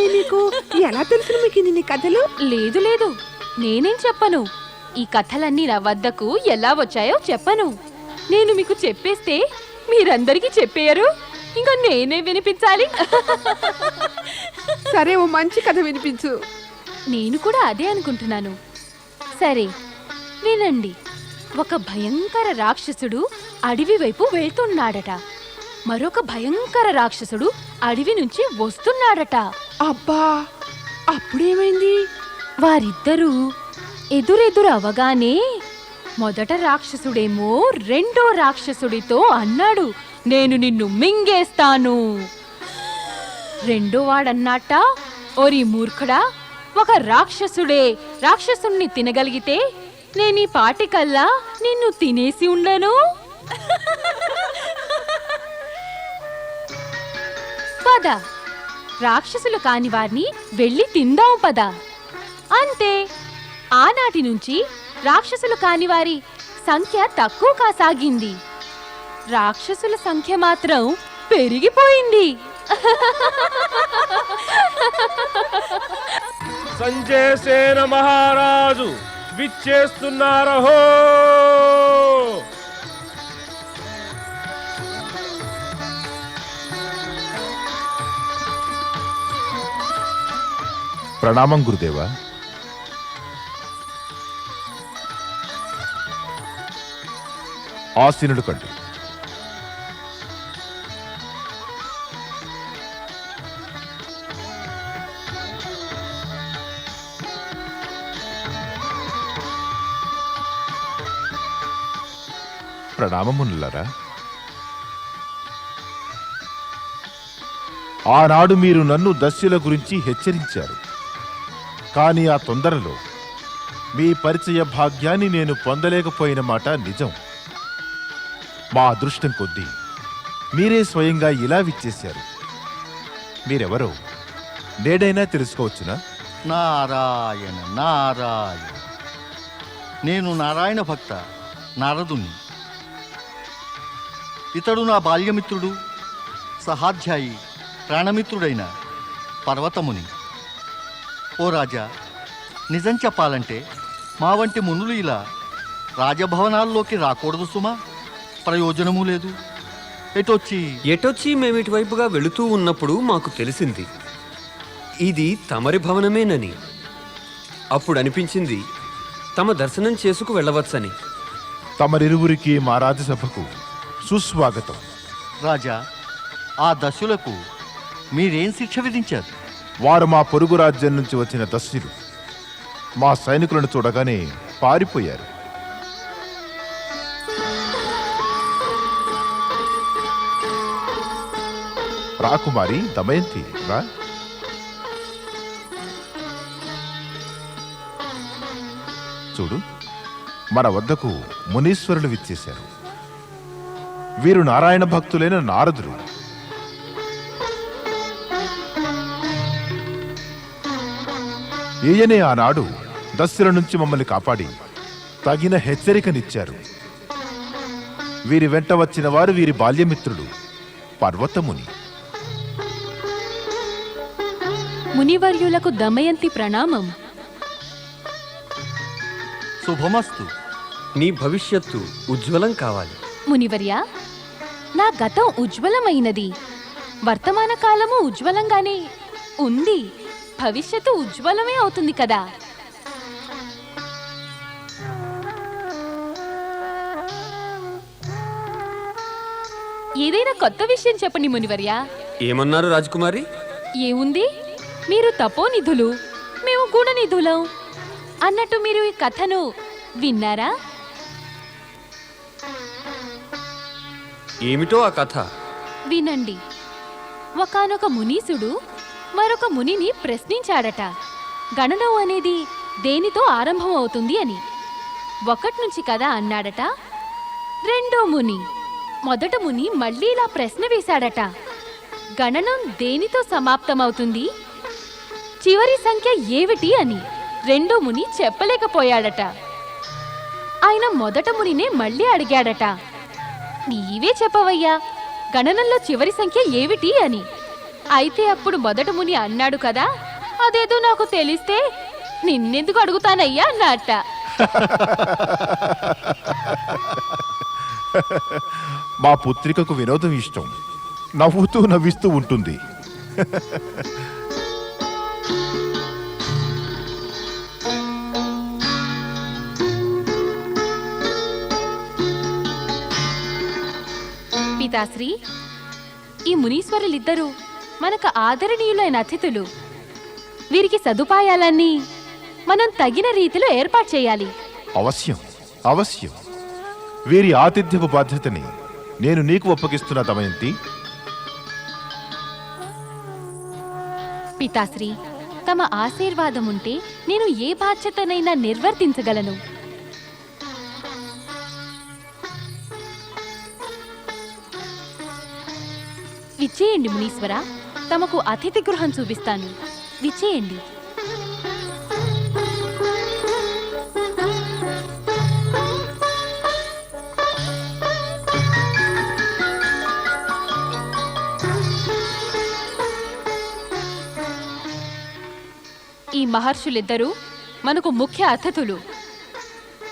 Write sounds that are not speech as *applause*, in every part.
చెప్పానే మీకు? ఎలా తెలుసు మీకు ఇన్ని కథలు? లేదు లేదు. నేనేం చెప్పను. ఈ కథలన్నీ నా వద్దకు ఎలా వచ్చాయో చెప్పను. నేను మీకు చెప్పేస్తే మీరందరికీ చెప్పేయరు. ఇంకా నేనే వినిపించాలి. *laughs* సరే ఓ మంచి కథ వినిపించు. నేను కూడా అదే అనుకుంటున్నాను. సరే వినండి ఒక భయంకర రాక్షసుడు అడవి వైపు వెళ్తున్నాడట. మరొక భయంకర రాక్షసుడు అడవి నుంచి వస్తున్నాడట. అబ్బా అప్పుడేమైంది? వారిద్దరూ ఎదురెదురు అవగానే మొదట రాక్షసుడేమో రెండో రాక్షసుడితో అన్నాడు నేను నిన్ను మింగేస్తాను. రెండో వాడన్నట్ట ఓరి మూర్ఖడా ఒక రాక్షసుడే రాక్షసుణ్ణి తినగలిగితే నేను ఈ పాటికల్లా నిన్ను తినేసి ఉండను. పద. రాక్షసులు కాని వారిని వెళ్ళి తిందాం పద. అంతే. ఆనాటి నుంచి రాక్షసులు కాని వారి సంఖ్య తక్కువ కాసాగింది. రాక్షసుల సంఖ్య మాత్రం పెరిగిపోయింది. సంజయ సేన మహారాజు విచ్చేస్తున్నారహో ప్రణామం గురుదేవా. ఆసీనుడు కండి. ప్రణామమునులరా ఆనాడు మీరు నన్ను దస్యుల గురించి హెచ్చరించారు. కానీ ఆ తొందరలో. మీ పరిచయ భాగ్యాన్ని నేను పొందలేకపోయిన మాట నిజం. మా అదృష్టం కొద్దీ మీరే స్వయంగా ఇలా విచ్చేశారు. మీరెవరో నేడైనా తెలుసుకోవచ్చునా? నారాయణ నారాయణ. నేను నారాయణ భక్త నారదుని ఇతడు నా బాల్యమిత్రుడు సహాధ్యాయి ప్రాణమిత్రుడైన పర్వతముని. ఓ రాజా నిజం చెప్పాలంటే మా వంటి మునులు ఇలా రాజభవనాల్లోకి రాకూడదు సుమా. ప్రయోజనము లేదు. ఎటొచ్చి? ఎటొచ్చి మేము ఇటువైపుగా వెళుతూ ఉన్నప్పుడు మాకు తెలిసింది ఇది తమరి భవనమేనని. అప్పుడు అనిపించింది తమ దర్శనం చేసుకు వెళ్ళవచ్చని. తమరిరువురికి మా రాజ్యసభకు సుస్వాగతం. రాజా ఆ దశులకు మీరేం శిక్ష విధించారు? వారు మా పొరుగు రాజ్యం నుంచి వచ్చిన దస్యులు. మా సైనికులను చూడగానే పారిపోయారు. రాకుమారి దమయంతి రా. చూడు మన వద్దకు మునీశ్వరులు విచ్చేశారు. వీరు నారాయణ భక్తులైన నారదులు. ఈయనే ఆనాడు దస్యుల నుంచి మమ్మల్ని కాపాడి తగిన హెచ్చరికనిచ్చారు. వీరి వెంట వచ్చిన వారు వీరి బాల్యమిత్రుడు పర్వతముని. మునివర్యులకు దమయంతి ప్రణామం. శుభమస్తు. నీ భవిష్యత్తు ఉజ్వలం కావాలి. మునివర్య నా గతం ఉజ్వలమైనది. వర్తమాన కాలము ఉజ్వలంగానే ఉంది. భవిష్యత్తు ఉజ్వలమే అవుతుంది కదా. ఏదైనా కొత్త విషయం చెప్పండి మునివర్య. ఏమన్నారు రాజకుమారి? ఏముంది? మీరు తపోనిధులు మేము గుణనిధులం అన్నట్టు మీరు ఈ కథను విన్నారా? ఏమిటో ఆ కథ? వినండి. ఒకానొక మునీసుడు మరొక మునిని ప్రశ్నించాడట. గణనం అనేది దేనితో ఆరంభం అవుతుంది అని. ఒకటి నుంచి కదా అన్నాడట? రెండో ముని. మొదట ముని మళ్ళీ ఇలా ప్రశ్న వేశాడట. గణనం దేనితో సమాప్తమవుతుంది? చివరి సంఖ్య ఏమిటి అని రెండో ముని చెప్పలేకపోయాడట. ఆయన మొదట మునినే మళ్ళీ అడిగాడట. నీవే చెప్పవయ్యా గణనంలో చివరి సంఖ్య ఏమిటి అని. అయితే అప్పుడు మొదట ముని అన్నాడు కదా అదేదో నాకు తెలిస్తే నిన్నెందుకు అడుగుతానయ్యా అన్నట్ట. *laughs* మా పుత్రికకు వినోదం ఇష్టం. నవ్వుతూ నవ్విస్తూ ఉంటుంది. *laughs* పితాశ్రీ ఈ మునీశ్వరులిద్దరూ మనకు ఆదరణీయులైన అతిథులు. వీరికి సదుపాయాలన్నీ మనం తగిన రీతిలో ఏర్పాటు చేయాలి. అవశ్యం అవశ్యం. వీరి ఆతిథ్యపు బాధ్యతని నేను నీకు ఒప్పగిస్తున్నా దమయంతి పితాశ్రీ తమ ఆశీర్వాదం ఉంటే నేను ఏ బాధ్యతనైనా నిర్వర్తించగలను. విచ్చేయండి మునీశ్వర. తమకు అతిథి గృహం చూపిస్తాను. విచ్చేయండి. ఈ మహర్షులిద్దరూ మనకు ముఖ్య అతిథులు.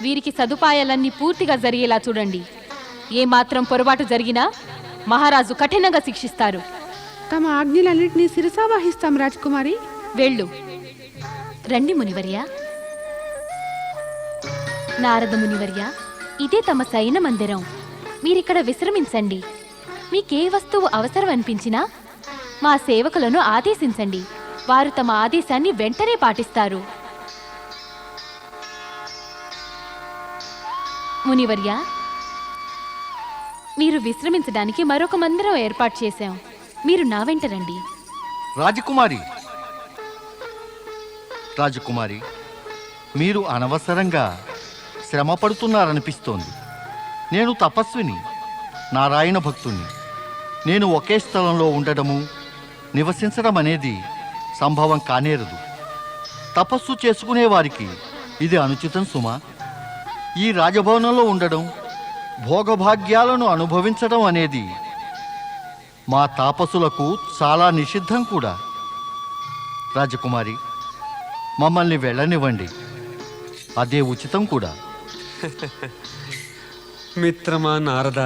వీరికి సదుపాయాలన్నీ పూర్తిగా జరిగేలా చూడండి. ఏమాత్రం పొరపాటు జరిగినా మహారాజు కఠినంగా శిక్షిస్తారు. తమ ఆజ్ఞలన్నింటినీ శిరసావహిస్తాం రాజకుమారి. వెళ్ళు. రండి మునివర్య. నారద మునివర్య ఇదే తమ శయన మందిరం. మీరిక్కడ విశ్రమించండి. మీకే వస్తువు అవసరం అనిపించినా మా సేవకులను ఆదేశించండి. వారు తమ ఆదేశాన్ని వెంటనే పాటిస్తారు. మునివర్య మీరు విశ్రమించడానికి మరొక మందిరం ఏర్పాటు చేశాం. మీరు నా వెంట రండి. రాజకుమారి. రాజకుమారి మీరు అనవసరంగా శ్రమ పడుతున్నారనిపిస్తోంది నేను తపస్విని నారాయణ భక్తుని నేను ఒకే స్థలంలో ఉండడము నివసించడం అనేది సంభవం కానేరదు. తపస్సు చేసుకునే వారికి ఇది అనుచితం సుమా. ఈ రాజభవనంలో ఉండడం భోగభాగ్యాలను అనుభవించడం అనేది మా తాపసులకు చాలా నిషిద్ధం కూడా. రాజకుమారి మమ్మల్ని వెళ్ళనివ్వండి. అదే ఉచితం కూడా. *laughs* మిత్రమా నారద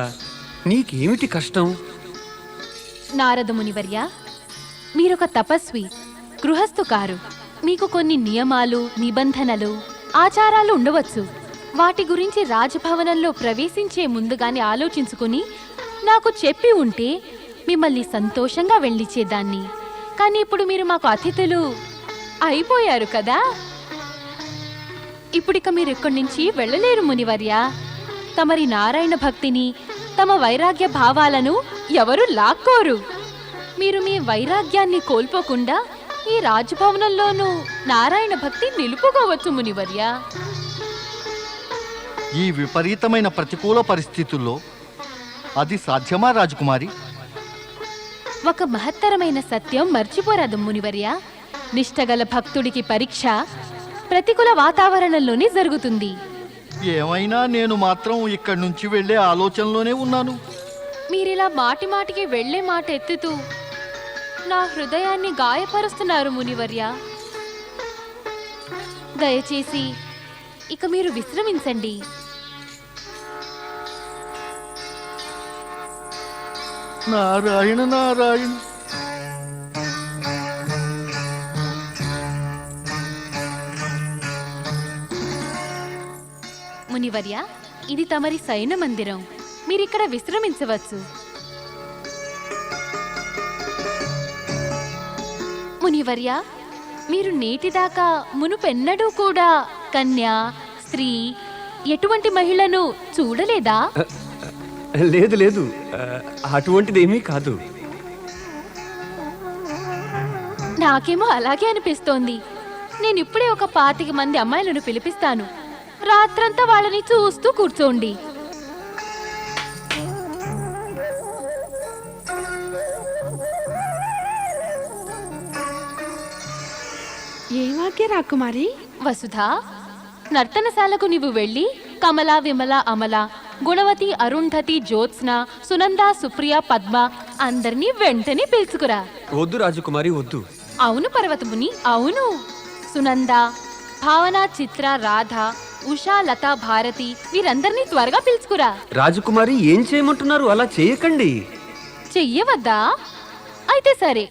నీకేమిటి కష్టం? నారద మునివర్య మీరొక తపస్వి గృహస్థు కారు. మీకు కొన్ని నియమాలు నిబంధనలు ఆచారాలు ఉండవచ్చు. వాటి గురించి రాజభవనంలో ప్రవేశించే ముందుగానే ఆలోచించుకుని నాకు చెప్పి ఉంటే మిమ్మల్ని సంతోషంగా వెళ్ళిచ్చేదాన్ని. కానీ ఇప్పుడు మీరు మాకు అతిథులు అయిపోయారు కదా. ఇప్పుడిక మీరు ఇక్కడి నుంచి వెళ్ళలేరు మునివర్య. తమరి నారాయణ భక్తిని తమ వైరాగ్య భావాలను ఎవరు లాక్కోరు. మీరు మీ వైరాగ్యాన్ని కోల్పోకుండా ఈ రాజభవనంలోనూ నారాయణ భక్తి నిలుపుకోవచ్చు మునివర్య. ఈ విపరీతమైన ప్రతికూల పరిస్థితుల్లో అది సాధ్యమా రాజకుమారి? ఒక మహత్తరమైన సత్యం మర్చిపోరాదు మునివర్య. నిష్టగల భక్తుడికి పరీక్ష ప్రతికూల వాతావరణంలోనే జరుగుతుంది. ఏమైనా నేను మాత్రం ఇక్కడి నుంచి వెళ్ళే ఆలోచనలోనే ఉన్నాను. మీరిలా మాటి మాటికి వెళ్ళే మాట ఎత్తుతూ నా హృదయాన్ని గాయపరుస్తున్నారు మునివర్య. దయచేసి ఇక మీరు విశ్రమించండి. నారాయణ నారాయణ. మునివర్య ఇది తమరి శయన మందిరం. మీరిక్కడ విశ్రమించవచ్చు. మునివర్య మీరు నేటిదాకా మునుపెన్నడూ కూడా కన్య స్త్రీ ఎటువంటి మహిళను చూడలేదా? లేదు లేదు. అటువంటిదేమీ కాదు. నాకేమో అలాగే అనిపిస్తోంది. నేను ఇప్పుడే ఒక పాతిక మంది అమ్మాయిలను పిలిపిస్తాను. రాత్రంతా వాళ్ళని చూస్తూ కూర్చోండి. ఏమాకే రాకుమారి వసుధా నర్తనశాలకు నీవు వెళ్ళి కమల విమల అమల గుణవతి అరుంధతి జ్యోత్స్న సునంద సుప్రియ పద్మ అందరినీ వెంటనే పిలుచుకురా. వద్దు రాజకుమారి వద్దు. అవును పర్వతముని అవును. సునంద భావన చిత్ర రాధ ఉషా లత భారతి వీరందరినీ త్వరగా పిలుచుకురా. రాజకుమారి ఏం చేయమంటున్నారు? అలా చేయకండి. చెయ్యవద్దా? అయితే సరే.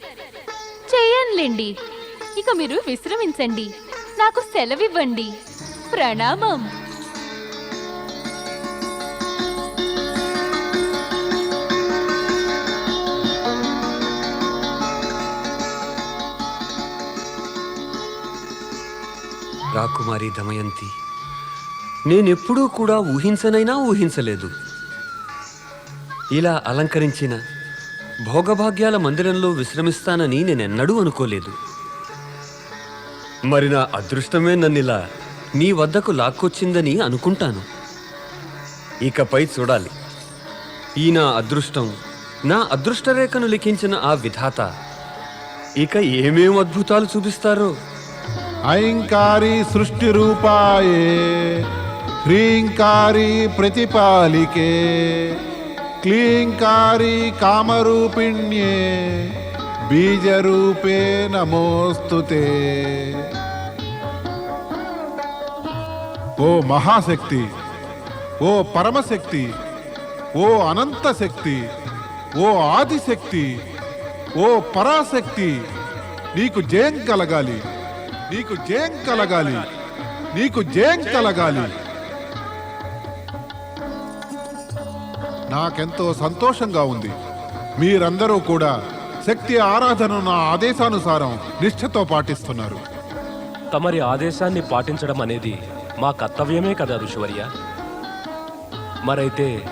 చెయ్యనులేండి ఇక మీరు విశ్రమించండి. నాకు సెలవివ్వండి. ప్రణామం. రాకుమారి దమయంతి నేనెప్పుడూ కూడా ఊహించనైనా ఊహించలేదు. ఇలా అలంకరించిన భోగభాగ్యాల మందిరంలో విశ్రమిస్తానని నేనెన్నడూ అనుకోలేదు. మరి నా అదృష్టమే నన్నిలా నీ వద్దకు లాక్కొచ్చిందని అనుకుంటాను. ఇకపై చూడాలి. ఈ నా అదృష్టం నా అదృష్టరేఖను లిఖించిన ఆ విధాత ఇక ఏమేం అద్భుతాలు చూపిస్తారో? ఐంకారి సృష్టి రూపాయే హ్రీంకారి ప్రతిపాలికే క్లీంకారి కామరూపిణ్యే బీజరూపే నమోస్తుతే. ఓ మహాశక్తి ఓ పరమశక్తి ఓ అనంత శక్తి ఓ ఆదిశక్తి ఓ పరాశక్తి నీకు జయం కలగాలి. నీకు జయం కలగాలి. నీకు జయం కలగాలి. నాకెంతో సంతోషంగా ఉంది. మీరందరూ కూడా శక్తి ఆరాధన నా ఆదేశానుసారం నిష్ఠతో పాటిస్తున్నారు. తమరి ఆదేశాన్ని పాటించడం అనేది మా కర్తవ్యమే కదా ఋషివర్య? మరైతే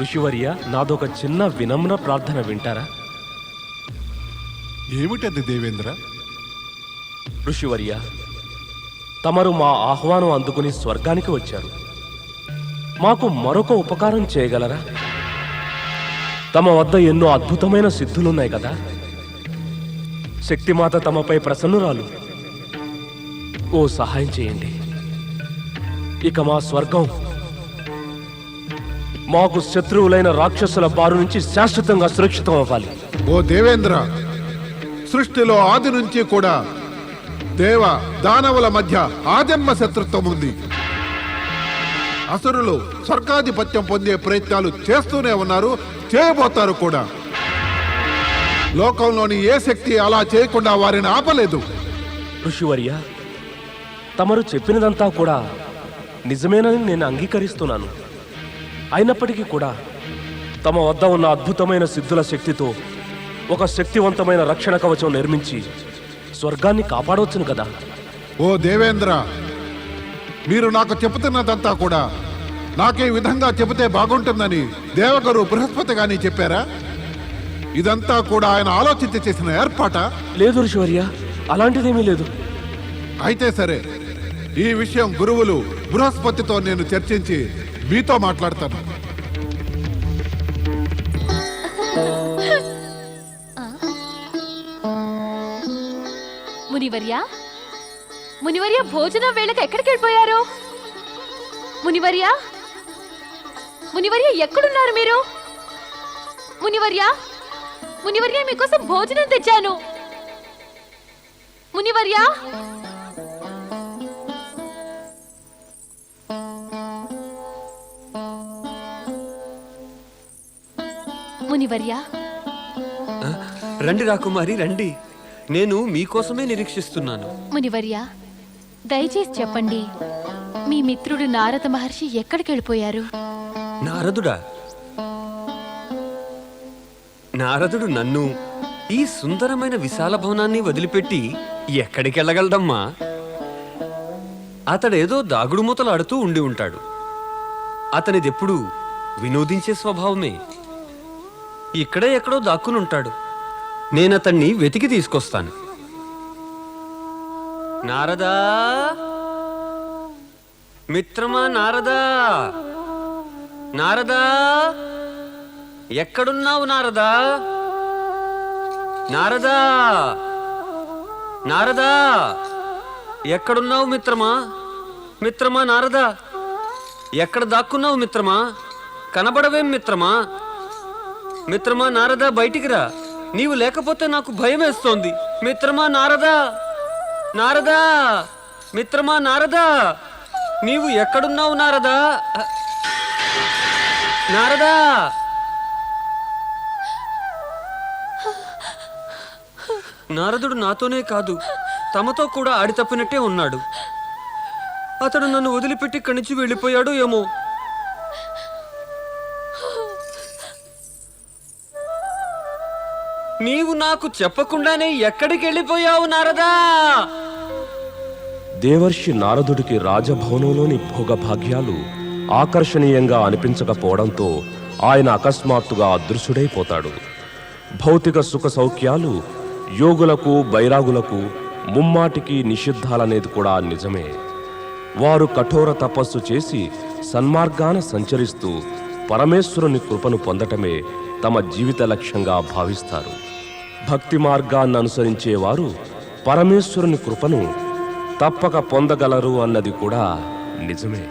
ఋషివర్య నాదొక చిన్న వినమ్ర ప్రార్థన వింటారా? ఏమిటది దేవేంద్ర? ఋషివర్య తమరు మా ఆహ్వానం అందుకుని స్వర్గానికి వచ్చారు. మాకు మరొక ఉపకారం చేయగలరా? తమ వద్ద ఎన్నో అద్భుతమైన సిద్ధులున్నాయి కదా. శక్తిమాత తమపై ప్రసన్నురాలు. ఓ సహాయం చేయండి. ఇక మా స్వర్గం మాకు శత్రువులైన రాక్షసుల బారు నుంచి శాశ్వతంగా సురక్షితం అవ్వాలి. ఓ దేవేంద్ర సృష్టిలో ఆది నుంచి కూడా దేవ దానవుల మధ్య ఆజన్మ శత్రుత్వం ఉంది. అసురులు స్వర్గాధిపత్యం పొందే ప్రయత్నాలు చేస్తూనే ఉన్నారు చేయబోతారు కూడా. లోకంలోని ఏ శక్తి అలా చేయకుండా వారిని ఆపలేదు. ఋషివర్య తమరు చెప్పినదంతా కూడా నిజమేనని నేను అంగీకరిస్తున్నాను. అయినప్పటికీ కూడా తమ వద్ద ఉన్న అద్భుతమైన సిద్ధుల శక్తితో ఒక శక్తివంతమైన రక్షణ కవచం నిర్మించి స్వర్గాన్ని కాపాడవచ్చును కదా. ఓ దేవేంద్ర మీరు నాకు చెబుతున్నదంతా కూడా నాకే విధంగా చెబితే బాగుంటుందని దేవగురు బృహస్పతి గాని చెప్పారా? ఇదంతా కూడా ఆయన ఆలోచించి చేసిన ఏర్పాట? లేదు ఋషివర్య అలాంటిదేమీ లేదు. అయితే సరే ఈ విషయం గురువులు బృహస్పతితో నేను చర్చించి మీతో మాట్లాడతాను. మునివర్య? మునివర్య భోజనం వేళకు ఎక్కడికి వెళ్ళిపోయారు? మునివర్య? మునివర్య ఎక్కడున్నారు మీరు? మునివర్య? మునివర్య మీకోసం భోజనం తెచ్చాను. మునివర్య? మునివర్య? రండి రాకుమారి రండి. నేను మీకోసమే నిరీక్షిస్తున్నాను. మునివర్య దయచేసి చెప్పండి మీ మిత్రుడు నారద మహర్షి ఎక్కడికి వెళ్ళిపోయారు? నారదుడా? నారదుడు నన్ను ఈ సుందరమైన విశాల భవనాన్ని వదిలిపెట్టి ఎక్కడికి వెళ్ళగలడమ్మా? అతడేదో దాగుడు మూతలాడుతూ ఉండి ఉంటాడు. అతనిదెప్పుడు వినోదించే స్వభావమే. ఇక్కడే ఎక్కడో దాక్కుని ఉంటాడు నేనతన్ని వెతికి తీసుకొస్తాను. నారదా! మిత్రమా నారదా! నారదా! ఎక్కడున్నావు నారదా? నారదా! నారదా! ఎక్కడున్నావు మిత్రమా? మిత్రమా నారదా! ఎక్కడ దాక్కున్నావు మిత్రమా? కనబడవేం మిత్రమా? మిత్రమా నారదా బయటికి రా. నీవు లేకపోతే నాకు భయం వేస్తోంది. మిత్రమా నారదా? నారదా? మిత్రమా నారదా? నీవు ఎక్కడున్నావు నారదా? నారదా? నారదుడు నాతోనే కాదు. తమతో కూడా ఆడి తప్పినట్టే ఉన్నాడు. అతడు నన్ను వదిలిపెట్టి కణిచి వెళ్ళిపోయాడు ఏమో. నీవు నాకు చెప్పకుండానే ఎక్కడికి వెళ్ళిపోయావు నారదా? దేవర్షి నారదుడికి రాజభవనంలోని భోగభాగ్యాలు ఆకర్షణీయంగా అనిపించకపోవడంతో ఆయన అకస్మాత్తుగా అదృశ్యుడైపోతాడు. భౌతిక సుఖ సౌఖ్యాలు యోగులకు బైరాగులకు ముమ్మాటికి నిషిద్ధాలనేది కూడా నిజమే. వారు కఠోర తపస్సు చేసి సన్మార్గాన సంచరిస్తూ పరమేశ్వరుని కృపను పొందటమే తమ జీవిత లక్ష్యంగా భావిస్తారు. భక్తి మార్గాన్ని అనుసరించేవారు పరమేశ్వరుని కృపను తప్పక పొందగలరు అన్నది కూడా నిజమే.